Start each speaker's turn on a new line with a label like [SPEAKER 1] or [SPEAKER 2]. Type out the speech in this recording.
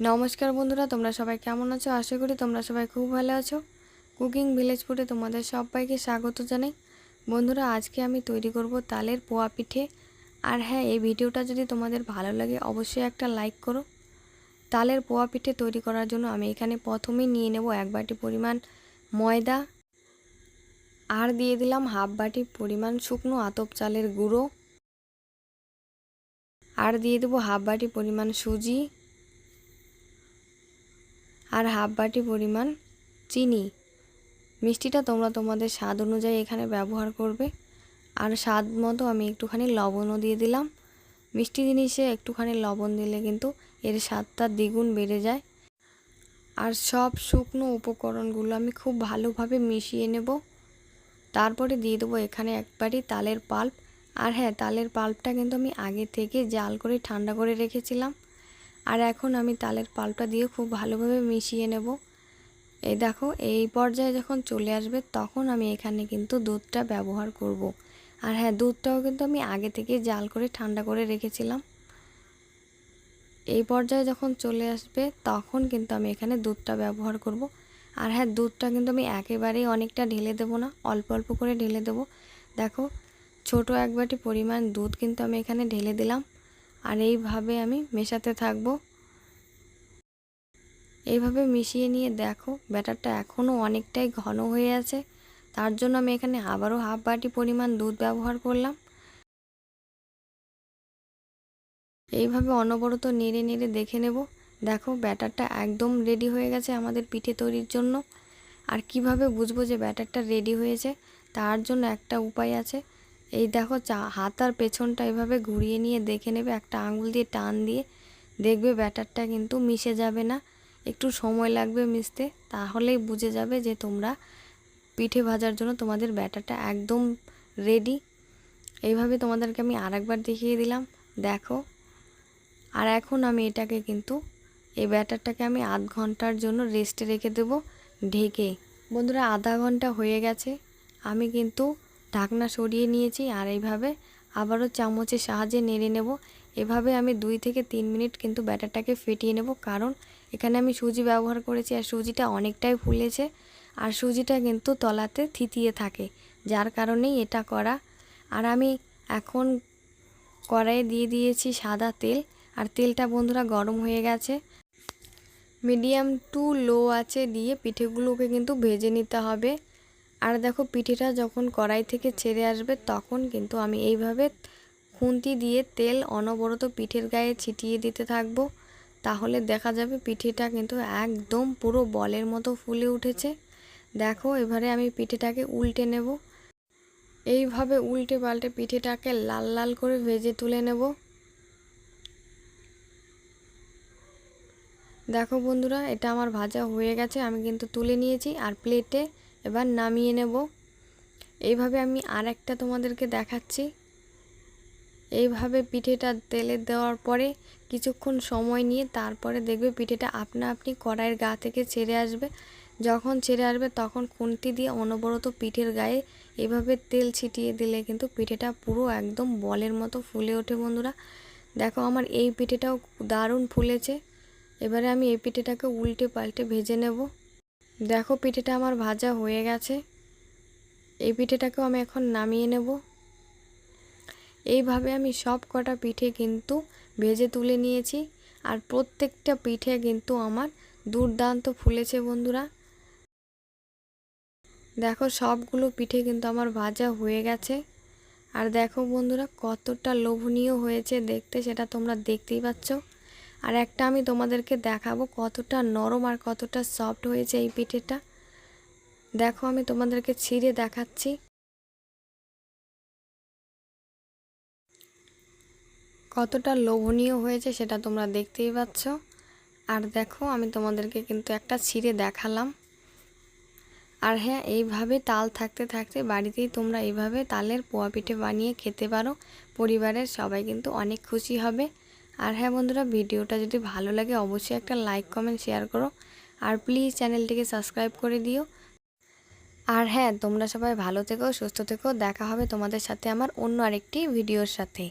[SPEAKER 1] নমস্কার বন্ধুরা, তোমরা সবাই কেমন আছো? আশা করি তোমরা সবাই খুব ভালো আছো। কুকিং ভিলেজ ফুডে তোমাদের সবাইকে স্বাগত জানাই। বন্ধুরা, আজকে আমি তৈরি করব তালের পোয়া পিঠে। আর হ্যাঁ এই ভিডিওটা যদি তোমাদের ভালো লাগে, অবশ্যই একটা লাইক করো। তালের পোয়া পিঠে তৈরি করার জন্য আমি এখানে প্রথমেই নিয়ে নেব এক বাটি পরিমাণ ময়দা। আর দিয়ে দিলাম হাফ বাটি পরিমাণ শুকনো আতপ চালের গুঁড়ো। আর দিয়ে দেবো হাফ বাটি পরিমাণ সুজি। আর হাফ বাটি পরিমাণ চিনি। মিষ্টিটা তোমরা তোমাদের স্বাদ অনুযায়ী এখানে ব্যবহার করবে। আর স্বাদ মতো আমি একটুখানি লবণও দিয়ে দিলাম। মিষ্টি জিনিসে একটুখানি লবণ দিলে কিন্তু এর স্বাদটা দ্বিগুণ বেড়ে যায়। আর সব শুকনো উপকরণগুলো আমি খুব ভালোভাবে মিশিয়ে নেব। তারপরে দিয়ে দেবো এখানে একবারই তালের পাল্প। আর হ্যাঁ তালের পাল্পটা কিন্তু আমি আগে থেকে জাল করে ঠান্ডা করে রেখেছিলাম। আর এখন আমি তালের পাল্পটা দিয়ে খুব ভালোভাবে মিশিয়ে নেব এই দেখো, এই পর্যায়ে যখন চলে আসবে তখন আমি এখানে কিন্তু দুধটা ব্যবহার করব। আর হ্যাঁ দুধটাও কিন্তু আমি আগে থেকে জাল করে ঠান্ডা করে রেখেছিলাম এই পর্যায়ে যখন চলে আসবে তখন কিন্তু আমি এখানে দুধটা ব্যবহার করব। আর হ্যাঁ দুধটা কিন্তু আমি একেবারেই অনেকটা ঢেলে দেবো না, অল্প অল্প করে ঢেলে দেবো দেখো, ছোট এক বাটি পরিমাণ দুধ কিন্তু আমি এখানে ঢেলে দিলাম আর এইভাবে আমি মেশাতে থাকব। এইভাবে মিশিয়ে নিয়ে দেখো, ব্যাটারটা এখনও অনেকটাই ঘন হয়ে আছে। তার জন্য আমি এখানে আবারও হাফ বাটি পরিমাণ দুধ ব্যবহার করলাম। এইভাবে অনবরত নেড়ে নেড়ে দেখে নেব। দেখো, ব্যাটারটা একদম রেডি হয়ে গেছে আমাদের পিঠে তৈরির জন্য। আর কীভাবে বুঝব যে ব্যাটারটা রেডি হয়েছে, তার জন্য একটা উপায় আছে। এই দেখো চা হাতার পেছনটা এভাবে ঘুরিয়ে নিয়ে দেখে নেবে, একটা আঙুল দিয়ে টান দিয়ে দেখবে ব্যাটারটা কিন্তু মিশে যাবে না। একটু সময় লাগবে মিশতে, তাহলেই বুঝে যাবে যে তোমরা পিঠে ভাজার জন্য তোমাদের ব্যাটারটা একদম রেডি এইভাবে তোমাদেরকে আমি আরেকবার দেখিয়ে দিলাম, দেখো। আর এখন আমি এটাকে কিন্তু, এই ব্যাটারটাকে আমি আধ ঘণ্টার জন্য রেস্টে রেখে দেবো, ঢেকে। বন্ধুরা, আধা ঘণ্টা হয়ে গেছে, আমি কিন্তু ঢাকনা সরিয়ে নিয়েছি আর এইভাবে আবারও চামচের সাহায্যে নেড়ে নেব। এভাবে আমি দুই থেকে তিন মিনিট কিন্তু ব্যাটারটাকে ফেটিয়ে নেব কারণ এখানে আমি সুজি ব্যবহার করেছি আর সুজিটা অনেকটাই ফুলেছে আর সুজিটা কিন্তু তলাতে থিতিয়ে থাকে, যার কারণেই এটা করা। আর আমি এখন কড়াইয়ে দিয়ে দিয়েছি সাদা তেল আর তেলটা বন্ধুরা গরম হয়ে গেছে। মিডিয়াম টু লো আছে দিয়ে পিঠেগুলোকে কিন্তু ভেজে নিতে হবে। আর দেখো পিঠেটা যখন কড়াই থেকে ছেড়ে আসবে, তখন কিন্তু আমি এইভাবে খুন্তি দিয়ে তেল অনবরত পিঠের গায়ে ছিটিয়ে দিতে থাকব। তাহলে দেখা যাবে পিঠেটা কিন্তু একদম পুরো বলের মতো ফুলে উঠেছে। দেখো এবারে আমি পিঠেটাকে উল্টে নেব। এইভাবে উল্টে পাল্টে পিঠেটাকে লাল লাল করে ভেজে তুলে নেব। দেখো বন্ধুরা, এটা আমার ভাজা হয়ে গেছে, আমি কিন্তু তুলে নিয়েছি। আর প্লেটে এবার নামিয়ে নেব। এইভাবে আমি আর একটা তোমাদেরকে দেখাচ্ছি। এইভাবে পিঠেটা তেলে দেওয়ার পরে কিছুক্ষণ সময় নিয়ে তারপরে দেখবে পিঠেটা আপনা আপনি কড়াইয়ের গা থেকে ছেড়ে আসবে। যখন ছেড়ে আসবে তখন খুন্তি দিয়ে অনবরত পিঠের গায়ে এভাবে তেল ছিটিয়ে দিলে কিন্তু পিঠেটা পুরো একদম বলের মতো ফুলে ওঠে বন্ধুরা। দেখো আমার এই পিঠেটাও দারুণ ফুলেছে। এবারে আমি এই পিঠেটাকে উল্টে পাল্টে ভেজে নেব। দেখো পিঠেটা আমার ভাজা হয়ে গেছে। এই পিঠেটাকেও আমি এখন নামিয়ে নেব। এইভাবে আমি সব কটা পিঠে কিন্তু ভেজে তুলে নিয়েছি। আর প্রত্যেকটা পিঠে কিন্তু আমার দুর্দান্ত ফুলেছে বন্ধুরা। দেখো সবগুলো পিঠে কিন্তু আমার ভাজা হয়ে গেছে। আর দেখো বন্ধুরা কতটা লোভনীয় হয়েছে দেখতে, সেটা তোমরা দেখতেই পাচ্ছ। আর একটা আমি তোমাদেরকে দেখাবো কতটা নরম আর কতটা সফট হয়েছে এই পিঠেটা। দেখো, আমি তোমাদেরকে ছিঁড়ে দেখাচ্ছি। কতটা লোভনীয় হয়েছে সেটা তোমরা দেখতেই পাচ্ছ। আর দেখো, আমি তোমাদেরকে কিন্তু একটা ছিঁড়ে দেখালাম। আর হ্যাঁ এইভাবে তাল থাকতে থাকতে বাড়িতেই তোমরা এইভাবে তালের পোয়া পিঠে বানিয়ে খেতে পারো। পরিবারের সবাই কিন্তু অনেক খুশি হবে। আর হ্যাঁ বন্ধুরা, ভিডিওটা যদি ভালো লাগে অবশ্যই একটা লাইক, কমেন্ট, শেয়ার করো। আর প্লিজ চ্যানেলটিকে সাবস্ক্রাইব করে দিও। আর হ্যাঁ তোমরা সবাই ভালো থেকো, সুস্থ থেকো। দেখা হবে তোমাদের সাথে আমার অন্য আরেকটি ভিডিওর সাথে।